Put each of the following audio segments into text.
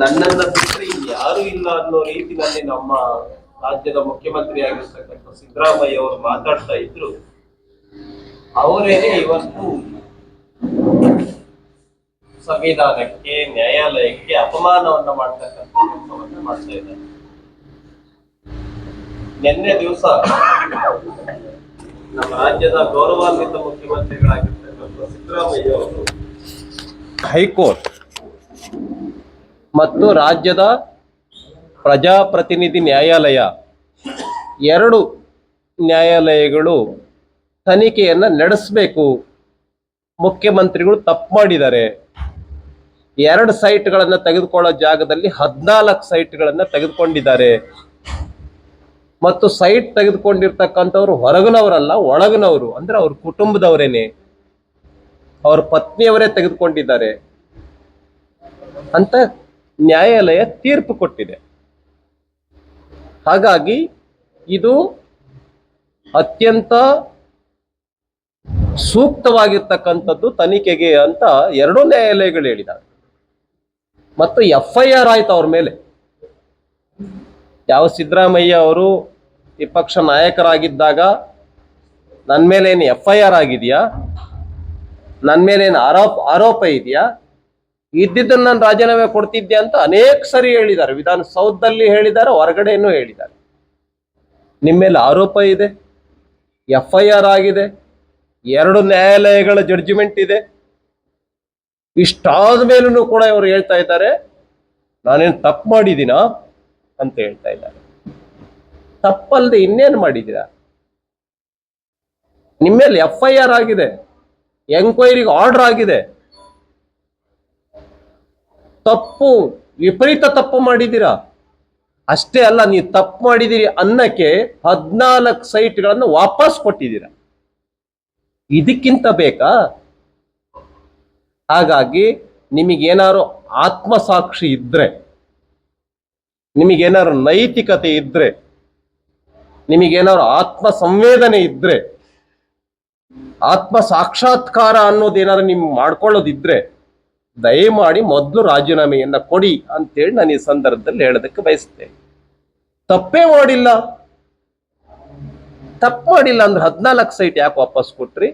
ನನ್ನನ್ನ ಬಿಟ್ಟರೆ ಯಾರು ಇಲ್ಲ ಅನ್ನೋ ರೀತಿಯಲ್ಲಿ ನಮ್ಮ ರಾಜ್ಯದ ಮುಖ್ಯಮಂತ್ರಿ ಆಗಿರ್ತಕ್ಕಂಥ ಸಿದ್ದರಾಮಯ್ಯ ಅವರು ಮಾತಾಡ್ತಾ ಇದ್ರು. ಅವರೇನೆ ಇವತ್ತು ಸಂವಿಧಾನಕ್ಕೆ, ನ್ಯಾಯಾಲಯಕ್ಕೆ ಅಪಮಾನವನ್ನ ಮಾಡ್ತಕ್ಕಂಥ ಕೆಲಸವನ್ನ ಮಾಡ್ತಾ ಇದ್ದಾರೆ. ನಿನ್ನೆ ದಿವಸ ನಮ್ಮ ರಾಜ್ಯದ ಗೌರವಾನ್ವಿತ ಮುಖ್ಯಮಂತ್ರಿಗಳಾಗಿರ್ತಕ್ಕಂಥ ಸಿದ್ದರಾಮಯ್ಯ ಅವರು ಹೈಕೋರ್ಟ್. ಮತ್ತು ರಾಜ್ಯದ ಪ್ರಜಾಪ್ರತಿನಿಧಿ ನ್ಯಾಯಾಲಯ. ಎರಡು ನ್ಯಾಯಾಲಯಗಳು ತನಿಖೆಯನ್ನು ನಡೆಸಬೇಕು. ಮುಖ್ಯಮಂತ್ರಿಗಳು ತಪ್ಪು ಮಾಡಿದ್ದಾರೆ. ಎರಡು ಸೈಟ್ಗಳನ್ನು ತೆಗೆದುಕೊಳ್ಳೋ ಜಾಗದಲ್ಲಿ ಹದಿನಾಲ್ಕು ಸೈಟ್ಗಳನ್ನು ತೆಗೆದುಕೊಂಡಿದ್ದಾರೆ. ಮತ್ತು ಸೈಟ್ ತೆಗೆದುಕೊಂಡಿರ್ತಕ್ಕಂಥವ್ರು ಹೊರಗಿನವರಲ್ಲ, ಒಳಗಿನವರು, ಅಂದ್ರೆ ಅವ್ರ ಕುಟುಂಬದವರೇನೆ. ಅವ್ರ ಪತ್ನಿಯವರೇ ತೆಗೆದುಕೊಂಡಿದ್ದಾರೆ. ಅಂತ ನ್ಯಾಯಾಲಯ ತೀರ್ಪು ಕೊಟ್ಟಿದೆ. ಹಾಗಾಗಿ ಇದು ಅತ್ಯಂತ ಸೂಕ್ತವಾಗಿರ್ತಕ್ಕಂಥದ್ದು ತನಿಖೆಗೆ ಅಂತ ಎರಡೂ ನ್ಯಾಯಾಲಯಗಳು ಹೇಳಿದ್ದಾರೆ ಮತ್ತು ಎಫ್ ಐ ಆಯ್ತು ಅವ್ರ ಮೇಲೆ. ಯಾವ ಸಿದ್ದರಾಮಯ್ಯ ಅವರು ವಿಪಕ್ಷ ನಾಯಕರಾಗಿದ್ದಾಗ ನನ್ನ ಮೇಲೆ ಏನು ಎಫ್ ಐ ಆರ್ ಆಗಿದೆಯಾ? ನನ್ನ ಮೇಲೆ ಏನು ಆರೋಪ ಆರೋಪ ಇದೆಯಾ? ಇದ್ದಿದ್ದನ್ನು ನಾನು ರಾಜೀನಾಮೆ ಕೊಡ್ತಿದ್ದೆ ಅಂತ ಅನೇಕ ಸರಿ ಹೇಳಿದ್ದಾರೆ. ವಿಧಾನಸೌಧದಲ್ಲಿ ಹೇಳಿದ್ದಾರೆ, ಹೊರಗಡೆನೂ ಹೇಳಿದ್ದಾರೆ. ನಿಮ್ಮ ಮೇಲೆ ಆರೋಪ ಇದೆ ಎಫ್ ಐ ಆರ್ ಆಗಿದೆ, ಎರಡು ನ್ಯಾಯಾಲಯಗಳ ಜಡ್ಜ್ಮೆಂಟ್ ಇದೆ. ಇಷ್ಟಾದ ಮೇಲೂ ಕೂಡ ಇವರು ಹೇಳ್ತಾ ಇದ್ದಾರೆ, ನಾನೇನು ತಪ್ಪು ಮಾಡಿದ್ದೀನಾ ಅಂತ ಹೇಳ್ತಾ ಇದ್ದಾರೆ. ತಪ್ಪಲ್ಲದೆ ಇನ್ನೇನು ಮಾಡಿದ್ದೀರಾ? ನಿಮ್ಮ ಮೇಲೆ ಎಫ್ ಐ ಆರ್ ಆಗಿದೆ ಎಂಕ್ವೈರಿಗೆ ಆರ್ಡರ್ ಆಗಿದೆ. ತಪ್ಪು, ವಿಪರೀತ ತಪ್ಪು ಮಾಡಿದ್ದೀರಾ? ಅಷ್ಟೇ ಅಲ್ಲ, ನೀವು ತಪ್ಪು ಮಾಡಿದ್ದೀರಿ ಅನ್ನಕ್ಕೆ ಹದಿನಾಲ್ಕು ಸೈಟ್ಗಳನ್ನು ವಾಪಸ್ ಕೊಟ್ಟಿದ್ದೀರ? ಇದಕ್ಕಿಂತ ಬೇಕಾ? ಹಾಗಾಗಿ ನಿಮಗೇನಾದ್ರು ಆತ್ಮಸಾಕ್ಷಿ ಇದ್ರೆ, ನಿಮಗೇನಾದ್ರು ನೈತಿಕತೆ ಇದ್ರೆ, ನಿಮಗೇನಾದ್ರು ಆತ್ಮ ಸಂವೇದನೆ ಇದ್ರೆ ಆತ್ಮ ಸಾಕ್ಷಾತ್ಕಾರ ಅನ್ನೋದೇನಾದ್ರು ನಿಮ್ ಮಾಡ್ಕೊಳ್ಳೋದಿದ್ರೆ ದಯಮಾಡಿ ಮೊದಲು ರಾಜೀನಾಮೆಯನ್ನ ಕೊಡಿ ಅಂತೇಳಿ ನಾನು ಈ ಸಂದರ್ಭದಲ್ಲಿ ಹೇಳೋದಕ್ಕೆ ಬಯಸುತ್ತೇನೆ. ತಪ್ಪೇ ಮಾಡಿಲ್ಲ. ತಪ್ಪು ಮಾಡಿಲ್ಲ ಅಂದ್ರೆ ಹದಿನಾಲ್ಕು ಸೈಟ್ ಯಾಕೆ ವಾಪಸ್ ಕೊಟ್ರಿ?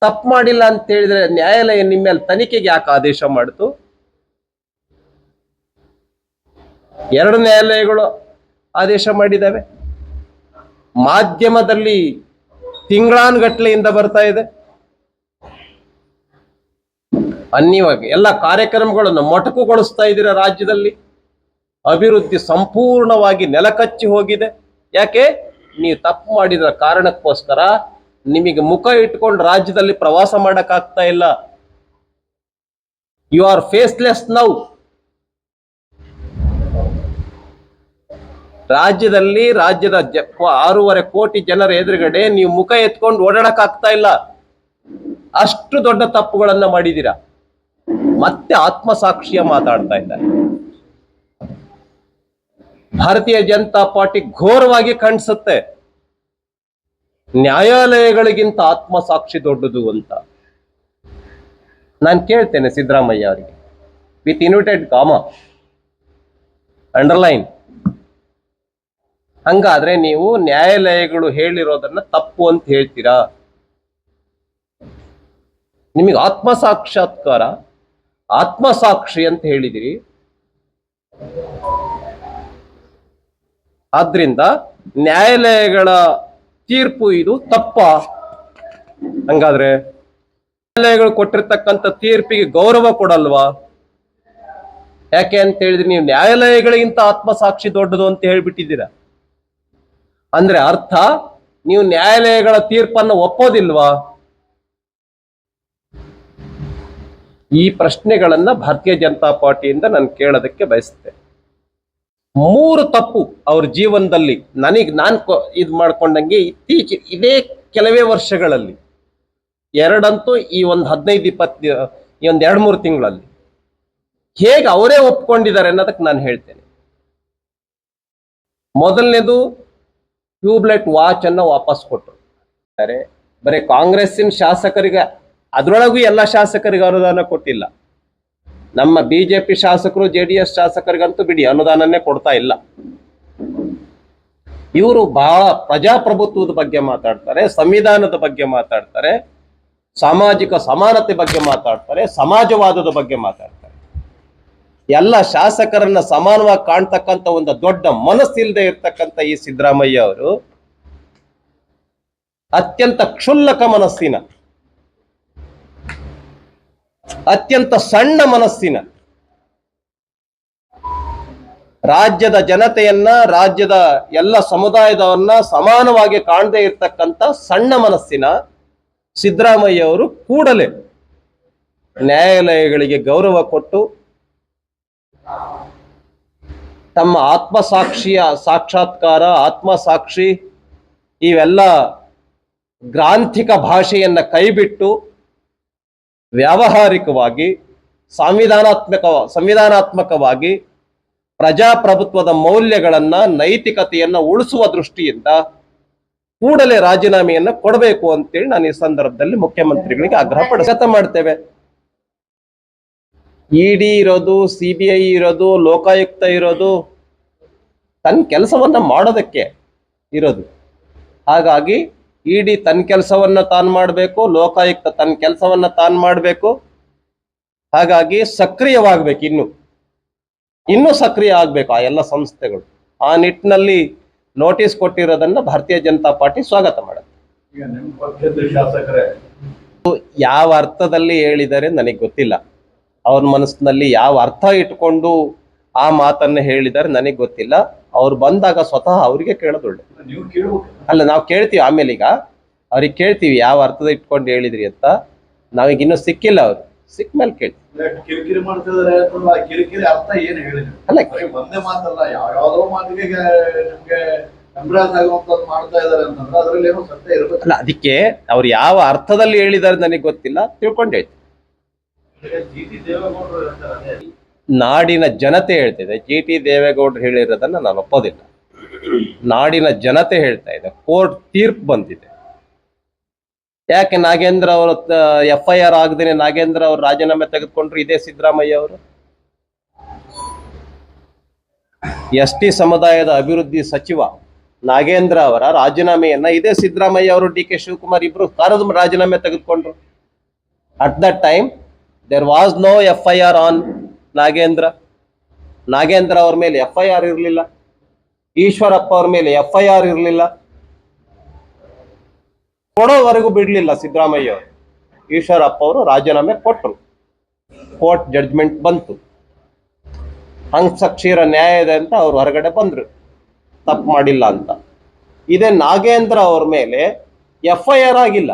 ತಪ್ಪು ಮಾಡಿಲ್ಲ ಅಂತ ಹೇಳಿದ್ರೆ ನ್ಯಾಯಾಲಯ ನಿಮ್ಮ ಮೇಲೆ ತನಿಖೆಗೆ ಯಾಕೆ ಆದೇಶ ಮಾಡಿತು? ಎರಡು ನ್ಯಾಯಾಲಯಗಳು ಆದೇಶ ಮಾಡಿದ್ದಾವೆ. ಮಾಧ್ಯಮದಲ್ಲಿ ತಿಂಗಳಾನುಗಟ್ಲೆಯಿಂದ ಬರ್ತಾ ಇದೆ. ಅನ್ಯವಾಗಿ ಎಲ್ಲ ಕಾರ್ಯಕ್ರಮಗಳನ್ನು ಮೊಟಕುಗೊಳಿಸ್ತಾ ಇದ್ದೀರಾ ರಾಜ್ಯದಲ್ಲಿ? ಅಭಿವೃದ್ಧಿ ಸಂಪೂರ್ಣವಾಗಿ ನೆಲಕಚ್ಚಿ ಹೋಗಿದೆ. ಯಾಕೆ? ನೀವು ತಪ್ಪು ಮಾಡಿದ ಕಾರಣಕ್ಕೋಸ್ಕರ ನಿಮಗೆ ಮುಖ ಇಟ್ಕೊಂಡು ರಾಜ್ಯದಲ್ಲಿ ಪ್ರವಾಸ ಮಾಡಕ್ಕಾಗ್ತಾ ಇಲ್ಲ. ಯು ಆರ್ ಫೇಸ್ಲೆಸ್ ನೌ ರಾಜ್ಯದಲ್ಲಿ ರಾಜ್ಯದ ಜ- ಆರೂವರೆ ಕೋಟಿ ಜನರ ಎದುರುಗಡೆ ನೀವು ಮುಖ ಎತ್ಕೊಂಡು ಓಡಾಡಕ್ಕಾಗ್ತಾ ಇಲ್ಲ. ಅಷ್ಟು ದೊಡ್ಡ ತಪ್ಪುಗಳನ್ನ ಮಾಡಿದ್ದೀರಾ? ಮತ್ತೆ ಆತ್ಮಸಾಕ್ಷಿಯ ಮಾತಾಡ್ತಾ ಇದ್ದಾರೆ. ಭಾರತೀಯ ಜನತಾ ಪಾರ್ಟಿ ಘೋರವಾಗಿ ಕಾಣಿಸುತ್ತೆ ನ್ಯಾಯಾಲಯಗಳಿಗಿಂತ ಆತ್ಮಸಾಕ್ಷಿ ದೊಡ್ಡದು ಅಂತ. ನಾನು ಕೇಳ್ತೇನೆ ಸಿದ್ದರಾಮಯ್ಯ ಅವರಿಗೆ. With invited comma underline. ಹಂಗಾದ್ರೆ ನೀವು ನ್ಯಾಯಾಲಯಗಳು ಹೇಳಿರೋದನ್ನ ತಪ್ಪು ಅಂತ ಹೇಳ್ತೀರಾ? ನಿಮಗೆ ಆತ್ಮ ಸಾಕ್ಷಾತ್ಕಾರ ಆತ್ಮಸಾಕ್ಷಿ ಅಂತ ಹೇಳಿದಿರಿ. ಆದ್ರಿಂದ ನ್ಯಾಯಾಲಯಗಳ ತೀರ್ಪು ಇದು ತಪ್ಪ. ಹಂಗಾದ್ರೆ ನ್ಯಾಯಾಲಯಗಳು ಕೊಟ್ಟಿರ್ತಕ್ಕಂಥ ತೀರ್ಪಿಗೆ ಗೌರವ ಕೊಡಲ್ವಾ? ಯಾಕೆ ಅಂತ ಹೇಳಿದ್ರೆ ನೀವು ನ್ಯಾಯಾಲಯಗಳಿಗಿಂತ ಆತ್ಮಸಾಕ್ಷಿ ದೊಡ್ಡದು ಅಂತ ಹೇಳ್ಬಿಟ್ಟಿದ್ದೀರಾ? ಅಂದ್ರೆ ಅರ್ಥ, ನೀವು ನ್ಯಾಯಾಲಯಗಳ ತೀರ್ಪನ್ನು ಒಪ್ಪೋದಿಲ್ವಾ? ಈ ಪ್ರಶ್ನೆಗಳನ್ನ ಭಾರತೀಯ ಜನತಾ ಪಾರ್ಟಿಯಿಂದ ನಾನು ಕೇಳೋದಕ್ಕೆ ಬಯಸುತ್ತೆ ಮೂರು ತಪ್ಪು ಅವ್ರ ಜೀವನದಲ್ಲಿ ನನಗೆ ನಾನು ಇದು ಮಾಡ್ಕೊಂಡಂಗೆ ಇತ್ತೀಚೆಗೆ ಇದೇ ಕೆಲವೇ ವರ್ಷಗಳಲ್ಲಿ, ಎರಡಂತೂ ಈ ಒಂದು ಹದಿನೈದು ಇಪ್ಪತ್ತು, ಈ ಒಂದು ಎರಡು ಮೂರು ತಿಂಗಳಲ್ಲಿ ಹೇಗೆ ಅವರೇ ಒಪ್ಕೊಂಡಿದ್ದಾರೆ ಅನ್ನೋದಕ್ಕೆ ನಾನು ಹೇಳ್ತೇನೆ. ಮೊದಲನೇದು ಟ್ಯೂಬ್ಲೈಟ್ ವಾಚ್ ಅನ್ನ ವಾಪಸ್ ಕೊಟ್ಟರು ಬರೀ ಕಾಂಗ್ರೆಸ್ಸಿನ ಶಾಸಕರಿಗೆ ಅದರೊಳಗೂ ಎಲ್ಲ ಶಾಸಕರಿಗೆ ಅನುದಾನ ಕೊಟ್ಟಿಲ್ಲ. ನಮ್ಮ ಬಿಜೆಪಿ ಶಾಸಕರು ಜೆ ಡಿ ಎಸ್ ಶಾಸಕರಿಗಂತೂ ಬಿಡಿ ಅನುದಾನನೇ ಕೊಡ್ತಾ ಇಲ್ಲ. ಇವರು ಬಹಳ ಪ್ರಜಾಪ್ರಭುತ್ವದ ಬಗ್ಗೆ ಮಾತಾಡ್ತಾರೆ, ಸಂವಿಧಾನದ ಬಗ್ಗೆ ಮಾತಾಡ್ತಾರೆ, ಸಾಮಾಜಿಕ ಸಮಾನತೆ ಬಗ್ಗೆ ಮಾತಾಡ್ತಾರೆ, ಸಮಾಜವಾದದ ಬಗ್ಗೆ ಮಾತಾಡ್ತಾರೆ. ಎಲ್ಲ ಶಾಸಕರನ್ನ ಸಮಾನವಾಗಿ ಕಾಣ್ತಕ್ಕಂಥ ಒಂದು ದೊಡ್ಡ ಮನಸ್ಸಿಲ್ಲದೆ ಇರ್ತಕ್ಕಂಥ ಈ ಸಿದ್ದರಾಮಯ್ಯ ಅವರು ಅತ್ಯಂತ ಕ್ಷುಲ್ಲಕ ಮನಸ್ಸಿನ ಅತ್ಯಂತ ಸಣ್ಣ ಮನಸ್ಸಿನ ರಾಜ್ಯದ ಜನತೆಯನ್ನ, ರಾಜ್ಯದ ಎಲ್ಲ ಸಮುದಾಯದವನ್ನ ಸಮಾನವಾಗಿ ಕಾಣದೇ ಇರ್ತಕ್ಕಂಥ ಸಣ್ಣ ಮನಸ್ಸಿನ ಸಿದ್ದರಾಮಯ್ಯ ಅವರು ಕೂಡಲೇ ನ್ಯಾಯಾಲಯಗಳಿಗೆ ಗೌರವ ಕೊಟ್ಟು ತಮ್ಮ ಆತ್ಮಸಾಕ್ಷಿಯ ಸಾಕ್ಷಾತ್ಕಾರ, ಆತ್ಮಸಾಕ್ಷಿ, ಇವೆಲ್ಲ ಗ್ರಾಂಥಿಕ ಭಾಷೆಯನ್ನ ಕೈಬಿಟ್ಟು ವ್ಯಾವಹಾರಿಕವಾಗಿ, ಸಂವಿಧಾನಾತ್ಮಕ, ಸಂವಿಧಾನಾತ್ಮಕವಾಗಿ ಪ್ರಜಾಪ್ರಭುತ್ವದ ಮೌಲ್ಯಗಳನ್ನ, ನೈತಿಕತೆಯನ್ನ ಉಳಿಸುವ ದೃಷ್ಟಿಯಿಂದ ಕೂಡಲೇ ರಾಜೀನಾಮೆಯನ್ನ ಕೊಡಬೇಕು ಅಂತೇಳಿ ನಾನು ಈ ಸಂದರ್ಭದಲ್ಲಿ ಮುಖ್ಯಮಂತ್ರಿಗಳಿಗೆ ಆಗ್ರಹ ಪಡಿಸತ ಮಾಡ್ತೇವೆ. ಇಡಿ ಇರೋದು, ಸಿ ಬಿ ಐ ಇರೋದು, ಲೋಕಾಯುಕ್ತ ಇರೋದು, ತನ್ನ ಕೆಲಸವನ್ನ ಮಾಡೋದಕ್ಕೆ ಇರೋದು. ಹಾಗಾಗಿ ಇಡಿ ತನ್ನ ಕೆಲಸವನ್ನ ತಾನು ಮಾಡಬೇಕು ಲೋಕಾಯುಕ್ತ ತನ್ನ ಕೆಲಸವನ್ನ ತಾನು ಮಾಡಬೇಕು. ಹಾಗಾಗಿ ಸಕ್ರಿಯವಾಗಬೇಕು ಇನ್ನು. ಇನ್ನೂ ಸಕ್ರಿಯ ಆಗ್ಬೇಕು ಆ ಎಲ್ಲ ಸಂಸ್ಥೆಗಳು. ಆ ನಿಟ್ಟಿನಲ್ಲಿ ನೋಟಿಸ್ ಕೊಟ್ಟಿರೋದನ್ನ ಭಾರತೀಯ ಜನತಾ ಪಾರ್ಟಿ ಸ್ವಾಗತ ಮಾಡುತ್ತೆ. ಯಾವ ಅರ್ಥದಲ್ಲಿ ಹೇಳಿದರೆ ನನಗೆ ಗೊತ್ತಿಲ್ಲ. ಅವ್ರ ಮನಸ್ಸಿನಲ್ಲಿ ಯಾವ ಅರ್ಥ ಇಟ್ಕೊಂಡು ಆ ಮಾತನ್ನ ಹೇಳಿದರೆ ನನಗೆ ಗೊತ್ತಿಲ್ಲ. ಅವ್ರು ಬಂದಾಗ ಸ್ವತಃ ಅವರಿಗೆ ಕೇಳೋದು ಒಳ್ಳೆ ನೀವು ಕೇಳ್ಬೇಕು. ಅಲ್ಲ ನಾವು ಕೇಳ್ತೀವಿ ಆಮೇಲೆ ಈಗ. ಅವ್ರಿಗೆ ಕೇಳ್ತೀವಿ ಯಾವ ಅರ್ಥದ ಇಟ್ಕೊಂಡು ಹೇಳಿದ್ರಿ ಅಂತ. ನಾವೀಗ ಇನ್ನೂ ಸಿಕ್ಕಿಲ್ಲ ಅವ್ರು. ಸಿಕ್ಕ ಮೇಲೆ ಕೇಳ್ತೀವಿ ಅಲ್ಲ ಅಲ್ಲ ಅದಕ್ಕೆ ಅವ್ರು ಯಾವ ಅರ್ಥದಲ್ಲಿ ಹೇಳಿದಾರೆ ನನಗೆ ಗೊತ್ತಿಲ್ಲ ತಿಳ್ಕೊಂಡು ಹೇಳ್ತೀನಿ. ನಾಡಿನ ಜನತೆ ಹೇಳ್ತಿದೆ. ಜಿ ಟಿ ದೇವೇಗೌಡರು ಹೇಳಿರೋದನ್ನ ನಾನು ಒಪ್ಪೋದಿಲ್ಲ. ನಾಡಿನ ಜನತೆ ಹೇಳ್ತಾ ಇದೆ. ಕೋರ್ಟ್ ತೀರ್ಪು ಬಂದಿದೆ. ಯಾಕೆ ನಾಗೇಂದ್ರ ಅವರ ಎಫ್ ಐ ಆರ್ ಆಗದೇನೆ ನಾಗೇಂದ್ರ ಅವರು ರಾಜೀನಾಮೆ ತೆಗೆದುಕೊಂಡ್ರು ಇದೇ ಸಿದ್ದರಾಮಯ್ಯ ಅವರು? ಎಸ್ ಟಿ ಸಮುದಾಯದ ಅಭಿವೃದ್ಧಿ ಸಚಿವ ನಾಗೇಂದ್ರ ಅವರ ರಾಜೀನಾಮೆಯನ್ನ ಇದೇ ಸಿದ್ದರಾಮಯ್ಯ ಅವರು ಡಿ ಕೆ ಶಿವಕುಮಾರ್ ಇಬ್ರು ಕಾರದ ರಾಜೀನಾಮೆ ತೆಗೆದುಕೊಂಡ್ರು. At that time there was no F I R on Nagendra. Nagendra ಅವ್ರ ಮೇಲೆ ಎಫ್ ಐ ಆರ್ ಇರಲಿಲ್ಲ. ಈಶ್ವರಪ್ಪ ಅವ್ರ ಮೇಲೆ ಎಫ್ ಐ ಆರ್ ಇರಲಿಲ್ಲ. ಕೊಡೋವರೆಗೂ ಬಿಡಲಿಲ್ಲ ಸಿದ್ದರಾಮಯ್ಯ ಅವರು. ಈಶ್ವರಪ್ಪ ಅವರು ರಾಜೀನಾಮೆ ಕೊಟ್ಟರು. ಕೋರ್ಟ್ ಜಡ್ಜ್ಮೆಂಟ್ ಬಂತು. ಹಂಸಕ್ಷೀರ ನ್ಯಾಯ ಇದೆ ಅಂತ ಅವ್ರು ಹೊರಗಡೆ ಬಂದ್ರು. ತಪ್ಪು ಮಾಡಿಲ್ಲ ಅಂತ. ಇದೇ ನಾಗೇಂದ್ರ ಅವ್ರ ಮೇಲೆ ಎಫ್ ಐ ಆರ್ ಆಗಿಲ್ಲ.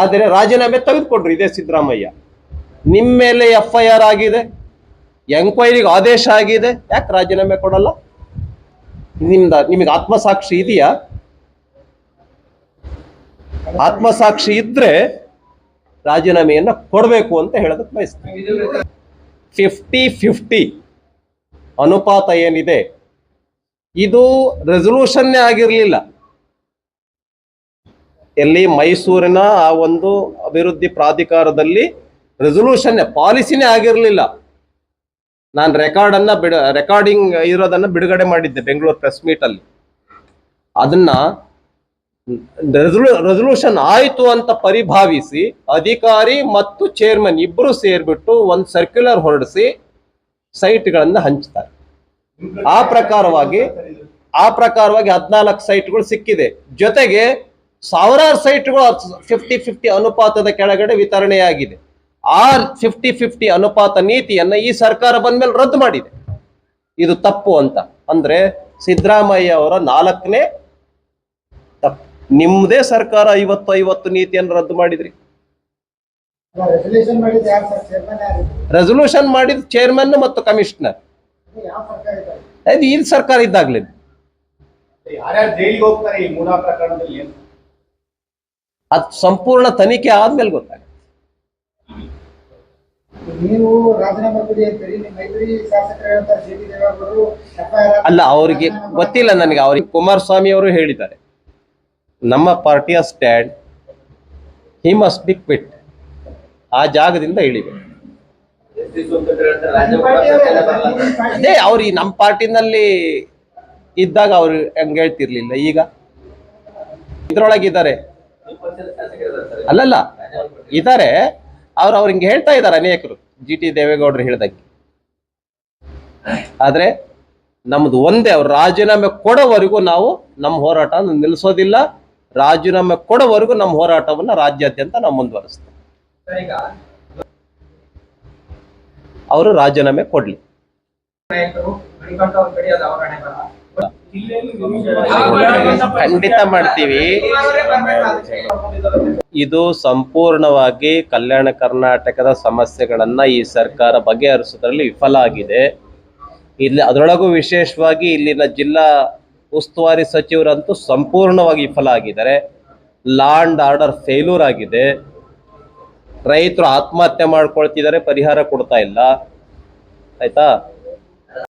ಆದರೆ ರಾಜೀನಾಮೆ ತೆಗೆದುಕೊಂಡ್ರು ಇದೇ ಸಿದ್ದರಾಮಯ್ಯ. ನಿಮ್ಮ ಮೇಲೆ ಎಫ್ ಐ ಆರ್ ಆಗಿದೆ, ಎಂಕ್ವೈರಿಗೆ ಆದೇಶ ಆಗಿದೆ, ಯಾಕೆ ರಾಜೀನಾಮೆ ಕೊಡಲ್ಲ? ನಿಮ್ದ, ನಿಮಗೆ ಆತ್ಮಸಾಕ್ಷಿ ಇದೆಯಾ? ಆತ್ಮಸಾಕ್ಷಿ ಇದ್ರೆ ರಾಜೀನಾಮೆಯನ್ನ ಕೊಡಬೇಕು ಅಂತ ಹೇಳೋದಕ್ಕೆ ಬಯಸ್ತೀನಿ. ಫಿಫ್ಟಿ ಫಿಫ್ಟಿ ಅನುಪಾತ ಏನಿದೆ, ಇದು ರೆಸೊಲ್ಯೂಷನ್ನೇ ಆಗಿರಲಿಲ್ಲ. ಎಲ್ಲಿ ಮೈಸೂರಿನ ಆ ಒಂದು ಅಭಿವೃದ್ಧಿ ಪ್ರಾಧಿಕಾರದಲ್ಲಿ ರೆಸೊಲ್ಯೂಷನ್ ಪಾಲಿಸಿನೇ ಆಗಿರಲಿಲ್ಲ. ನಾನು ರೆಕಾರ್ಡ್ ಅನ್ನ ಬಿಡ ರೆಕಾರ್ಡಿಂಗ್ ಇರೋದನ್ನ ಬಿಡುಗಡೆ ಮಾಡಿದ್ದೆ ಬೆಂಗಳೂರು ಪ್ರೆಸ್ ಮೀಟಲ್ಲಿ ಅದನ್ನ ರೆಸೊಲ್ಯೂಷನ್ ಆಯಿತು ಅಂತ ಪರಿಭಾವಿಸಿ ಅಧಿಕಾರಿ ಮತ್ತು ಚೇರ್ಮನ್ ಇಬ್ಬರು ಸೇರಿಬಿಟ್ಟು ಒಂದು ಸರ್ಕ್ಯುಲರ್ ಹೊರಡಿಸಿ ಸೈಟ್ಗಳನ್ನು ಹಂಚ್ತಾರೆ. ಆ ಪ್ರಕಾರವಾಗಿ ಆ ಪ್ರಕಾರವಾಗಿ ಹದಿನಾಲ್ಕು ಸೈಟ್ಗಳು ಸಿಕ್ಕಿದೆ. ಜೊತೆಗೆ ಸಾವಿರಾರು ಸೈಟ್ಗಳು ಫಿಫ್ಟಿ ಫಿಫ್ಟಿ ಅನುಪಾತದ ಕೆಳಗಡೆ ವಿತರಣೆಯಾಗಿದೆ. ಆ ಫಿಫ್ಟಿ ಫಿಫ್ಟಿ ಅನುಪಾತ ನೀತಿಯನ್ನ ಈ ಸರ್ಕಾರ ಬಂದ್ಮೇಲೆ ರದ್ದು ಮಾಡಿದೆ. ಇದು ತಪ್ಪು ಅಂತ. ಅಂದ್ರೆ ಸಿದ್ದರಾಮಯ್ಯ ಅವರ ನಾಲ್ಕನೇ ತಪ್ಪು. ನಿಮ್ಮದೇ ಸರ್ಕಾರ ಐವತ್ತು ಐವತ್ತು ನೀತಿಯನ್ನು ರದ್ದು ಮಾಡಿದ್ರಿ. ರೆಸಲ್ಯೂಷನ್ ಮಾಡಿದ ಚೇರ್ಮನ್ ಮತ್ತು ಕಮಿಷನರ್ ಇದೆ ಈ ಸರ್ಕಾರ ಇದ್ದಾಗ್ಲಿ. ಅದ್ ಸಂಪೂರ್ಣ ತನಿಖೆ ಆದ್ಮೇಲೆ ಗೊತ್ತಾಗುತ್ತೆ ನೀವು ರಾಜೀನಾಮೆ ಕೊಡಿ ಅಂತೀರಿ ನಿಮ್ಮ ಮೈತ್ರಿ ಶಾಸಕರು ಹೇಳ್ತಾರೆ ಸಿ ಟಿ ದೇವೇಗೌಡರು FIR ಅಲ್ಲ ಅವರಿಗೆ ಗೊತ್ತಿಲ್ಲ ನನಗೆ ಅವ್ರಿಗೆ ಕುಮಾರಸ್ವಾಮಿ ಅವರು ಹೇಳಿದ್ದಾರೆ. ನಮ್ಮ ಪಾರ್ಟಿಯ stand he must be quit ಆ ಜಾಗದಿಂದ ಇಳಿಬೇಕು. ಅದೇ ಅವ್ರು ಈ ನಮ್ಮ ಪಾರ್ಟಿನಲ್ಲಿ ಇದ್ದಾಗ ಅವ್ರು ಹಂಗೆ ಹೇಳ್ತಿರ್ಲಿಲ್ಲ. ಈಗ ಇದ್ರೊಳಗಿದ್ದಾರೆ. ಅಲ್ಲಲ್ಲ ಇದ್ದಾರೆ. ಅವ್ರು ಅವ್ರು ಹಿಂಗೆ ಹೇಳ್ತಾ ಇದ್ದಾರೆ ಅನೇಕರು. ಜಿ ಟಿ ದೇವೇಗೌಡರು ಹೇಳ್ದಂಗೆ ಆದ್ರೆ ನಮ್ದು ಒಂದೇ, ಅವ್ರು ರಾಜೀನಾಮೆ ಕೊಡೋವರೆಗೂ ನಾವು ನಮ್ಮ ಹೋರಾಟ ನಿಲ್ಲಿಸೋದಿಲ್ಲ ರಾಜೀನಾಮೆ ಕೊಡೋವರೆಗೂ ನಮ್ಮ ಹೋರಾಟವನ್ನ ರಾಜ್ಯಾದ್ಯಂತ ನಾವು ಮುಂದುವರಿಸ್ತೇವೆ. ಅವರು ರಾಜೀನಾಮೆ ಕೊಡ್ಲಿ. ಖಂಡಿತ ಮಾಡ್ತೀವಿ. ಇದು ಸಂಪೂರ್ಣವಾಗಿ ಕಲ್ಯಾಣ ಕರ್ನಾಟಕದ ಸಮಸ್ಯೆಗಳನ್ನ ಈ ಸರ್ಕಾರ ಬಗೆಹರಿಸೋದ್ರಲ್ಲಿ ವಿಫಲ ಆಗಿದೆ. ಇಲ್ಲಿ ಅದರೊಳಗೂ ವಿಶೇಷವಾಗಿ ಇಲ್ಲಿನ ಜಿಲ್ಲಾ ಉಸ್ತುವಾರಿ ಸಚಿವರಂತೂ ಸಂಪೂರ್ಣವಾಗಿ ವಿಫಲ ಆಗಿದ್ದಾರೆ. ಲಾ ಆರ್ಡರ್ ಫೇಲ್ಯೂರ್ ಆಗಿದೆ. ರೈತರು ಆತ್ಮಹತ್ಯೆ ಮಾಡ್ಕೊಳ್ತಿದ್ದಾರೆ, ಪರಿಹಾರ ಕೊಡ್ತಾ ಇಲ್ಲ. ಆಯ್ತಾ?